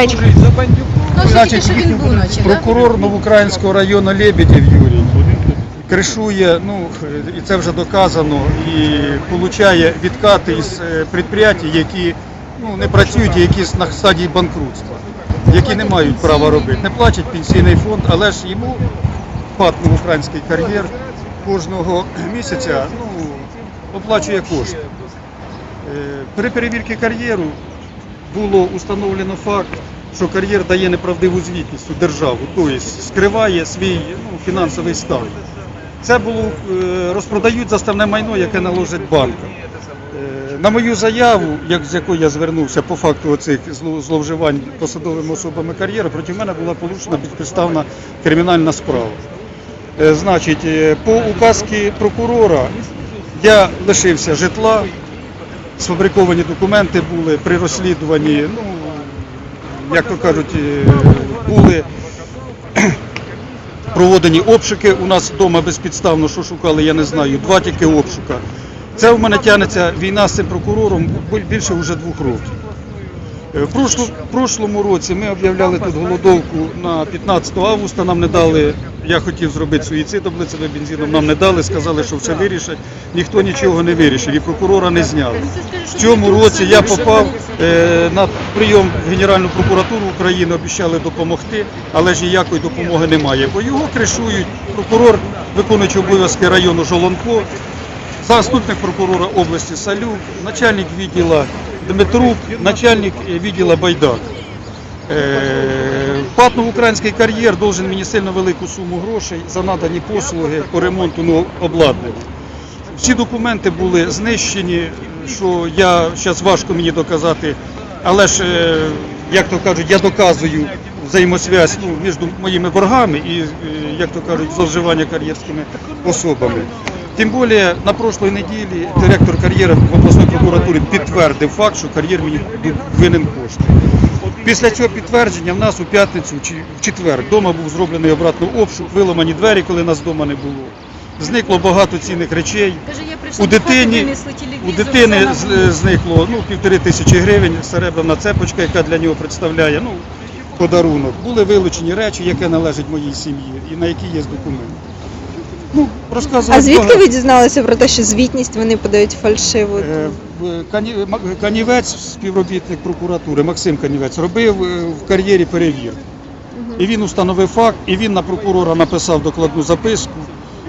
речі. Ну, все Значить, тільки що він був ночі, так? Прокурор Новоукраїнського району Лебедєв Юрій кришує, ну і це вже доказано, і получає відкати із е, підприємств, які ну, не працюють, які на стадії банкрутства, які не мають права робити. Не платять пенсійний фонд, але ж йому ПАТ Новоукраїнський кар'єр кожного місяця ну, оплачує кошти. Е, При перевірці кар'єру було установлено факт, що кар'єр дає неправдиву звітність у державу, тобто скриває свій ну, фінансовий стан. Це було е, розпродають заставне майно, яке належить банкам. Е, На мою заяву, як з якою я звернувся по факту оцих зловживань посадовими особами кар'єру, проти мене була порушена безпідставна кримінальна справа. Е, Значить, по указці прокурора я лишився житла, сфабриковані документи були при розслідуванні, ну, як то кажуть, е, були проводені обшуки. У нас вдома безпідставно, що шукали, я не знаю, два тільки обшука. Це в мене тягнеться війна з цим прокурором більше вже двох років. Е, В прошлому році ми об'являли тут голодовку на 15 августа. Нам не дали, я хотів зробити суїцид облицевим бензином, нам не дали, сказали, що все вирішать. Ніхто нічого не вирішив і прокурора не зняли. В цьому році я попав е, на прийом в Генеральну прокуратуру України, обіцяли допомогти, але ж ніякої допомоги немає. Бо його кришують прокурор, виконуючий обов'язки району Жолонко, заступник прокурора області Салюк, начальник відділу Дмитрук, начальник е, відділу Байдак. Е, Патнов український кар'єр должен мені сильно велику суму грошей за надані послуги по ремонту ну, обладнання. Всі документи були знищені, що я зараз важко мені доказати, але ж, е, як то кажуть, я доказую взаємосвязь ну, між моїми боргами і, як то кажуть, зловживання кар'єрськими особами. Тим більше на прошлої неділі директор кар'єри в обласної прокуратури підтвердив факт, що кар'єр мені винен кошти. Після цього підтвердження в нас у п'ятницю чи в четвер вдома був зроблений обратно обшук, виламані двері, коли нас вдома не було. Зникло багато цінних речей. У винесли у дитини набуло. зникло ну, півтори тисячі гривень, серебряна цепочка, яка для нього представляє ну, подарунок. Були вилучені речі, які належать моїй сім'ї і на які є документи. Ну, розказувати А звідки ви дізналися про те, що звітність вони подають фальшиву? Е, Канівець, співробітник прокуратури, Максим Канівець, робив е, в кар'єрі перевірку. І він установив факт, і він на прокурора написав докладну записку.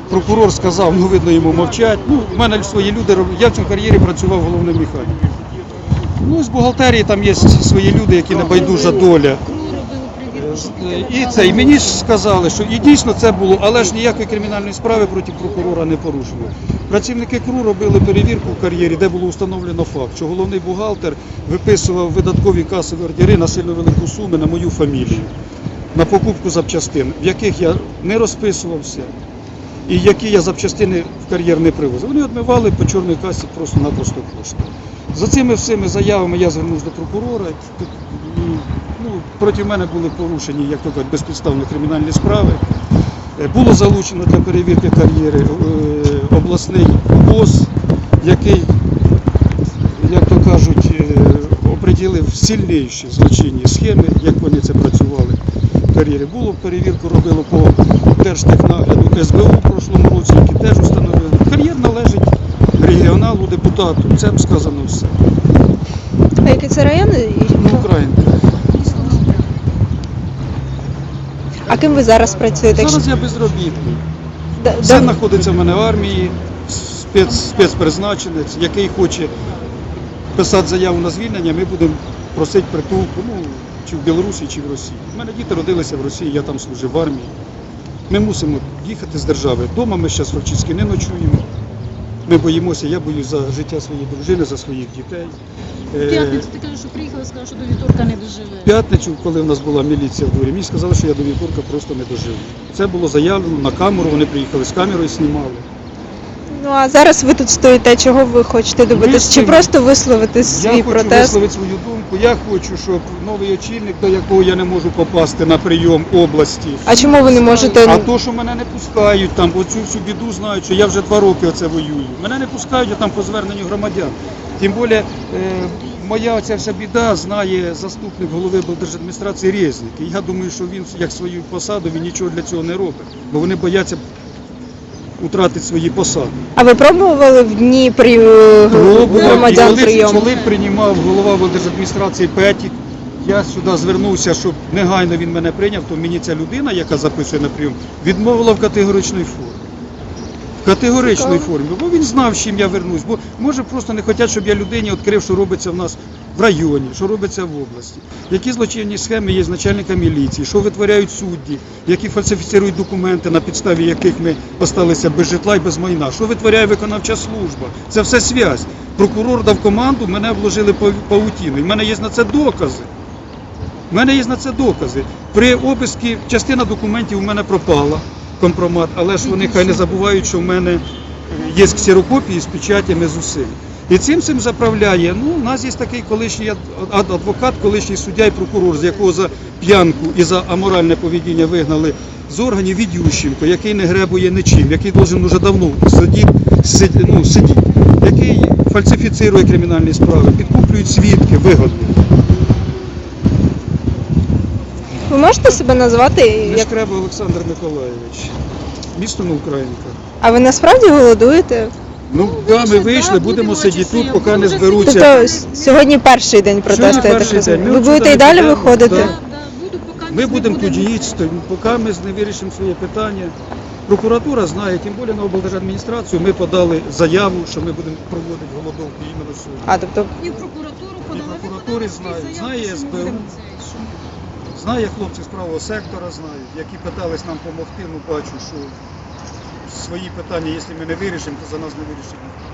Прокурор сказав, ну видно йому мовчать. Ну, в мене свої люди роб- Я в цьому кар'єрі працював головним механіком. Ну, з бухгалтерії там є свої люди, які не байдужа доля. І це, і мені ж сказали, що і дійсно це було, але ж ніякої кримінальної справи проти прокурора не порушено. Працівники КРУ робили перевірку в кар'єрі, де було встановлено факт, що головний бухгалтер виписував видаткові касові ордери на сильно велику суму на мою фамілію, на покупку запчастин, в яких я не розписувався, і які я запчастини в кар'єр не привозив. Вони відмивали по чорній касі просто-напросто кошти. За цими всіми заявами я звернувся до прокурора. Проти мене були порушені, як то кажуть, безпідставні кримінальні справи. Е, Було залучено для перевірки кар'єри е, обласний ВОЗ, який, як то кажуть, е, оприділив сильніші злочинні схеми, як вони це працювали в кар'єрі. Було перевірку робило по Держтехнагляду СБУ в прошлому році, які теж установили. Кар'єр належить регіоналу, депутату. Це б сказано все. А який це район? Ну, Українка. А ким ви зараз працюєте? Зараз я безробітний. Да- Син да- знаходиться в мене в армії, спец, спецпризначенець, який хоче писати заяву на звільнення, ми будемо просити притулку, ну, чи в Білорусі, чи в Росії. У мене діти родилися в Росії, я там служив в армії. Ми мусимо їхати з держави. Дома ми зараз фактично не ночуємо. Ми боїмося, я боюсь за життя своєї дружини, за своїх дітей. Е, п'ятницю ти кажеш, що приїхала, сказав, що до вівторка не доживе. П'ятницю, коли в нас була міліція в дворі, мені сказали, що я до вівторка просто не доживу. Це було заявлено на камеру, вони приїхали з камерою, знімали. Ну а зараз ви тут стоїте. Чого ви хочете добитись? Чи стоїмо. просто висловити Я свій хочу протест? висловити свою думку. Я хочу, щоб новий очільник, до якого я не можу попасти на прийом області. А чому ви не можете? А то, що мене не пускають, там оцю всю біду знають, що я вже два роки оце воюю. Мене не пускають я там по зверненню громадян. Тим більше е, моя оця вся біда знає заступник голови облдержадміністрації Резник. І я думаю, що він як свою посаду він нічого для цього не робить, бо вони бояться втратити свої посади. А ви пробували в дні при е, громадян коли, прийому? коли приймав голова облдержадміністрації Петік, я сюди звернувся, щоб негайно він мене прийняв, то мені ця людина, яка записує на прийом, відмовила в категоричній формі. В категоричній Цікаво. формі, бо він знав, з чим я вернусь. Бо може просто не хочуть, щоб я людині відкрив, що робиться в нас в районі, що робиться в області, які злочинні схеми є з начальника міліції, що витворяють судді, які фальсифіцирують документи, на підставі яких ми осталися без житла і без майна, що витворяє виконавча служба. Це все связь. Прокурор дав команду, мене вложили пау- паутіною. У мене є на це докази. У мене є на це докази. При обиску частина документів у мене пропала, компромат, але ж вони хай не забувають, що в мене є ксерокопії з печатями з усім. І цим цим заправляє. Ну, у нас є такий колишній ад- ад- адвокат, колишній суддя і прокурор, з якого за п'янку і за аморальне поведіння вигнали з органів від Ющенко, який не гребує нічим, який должен уже давно сидіти, сидіти, ну, сидіти, який фальсифіцирує кримінальні справи, підкуплюють свідки, вигодно. Ви можете себе назвати? Як... Нешкреба Олександр Миколаєвич, місто Новоукраїнка. А ви насправді голодуєте? Ну, Ну, да, ми вийшли, будемо сидіти тут, поки не зберуться. Тобто сьогодні перший день протесту, я так перший розумію. день. Ми Ви от будете і далі виходити? Ми будемо тут їсти, поки ми не вирішимо своє питання. Прокуратура знає, тим більше на облдержадміністрацію ми подали заяву, що ми будемо проводити голодовку іменно сьогодні. А, тобто І в прокуратуру подали. І прокуратури ви подали знають, заяву, знає що ми СБУ. Знає хлопці з правого сектора, знають, які питались нам допомогти, ну бачу, що свої питання, якщо ми не вирішимо, то за нас не вирішить ніхто.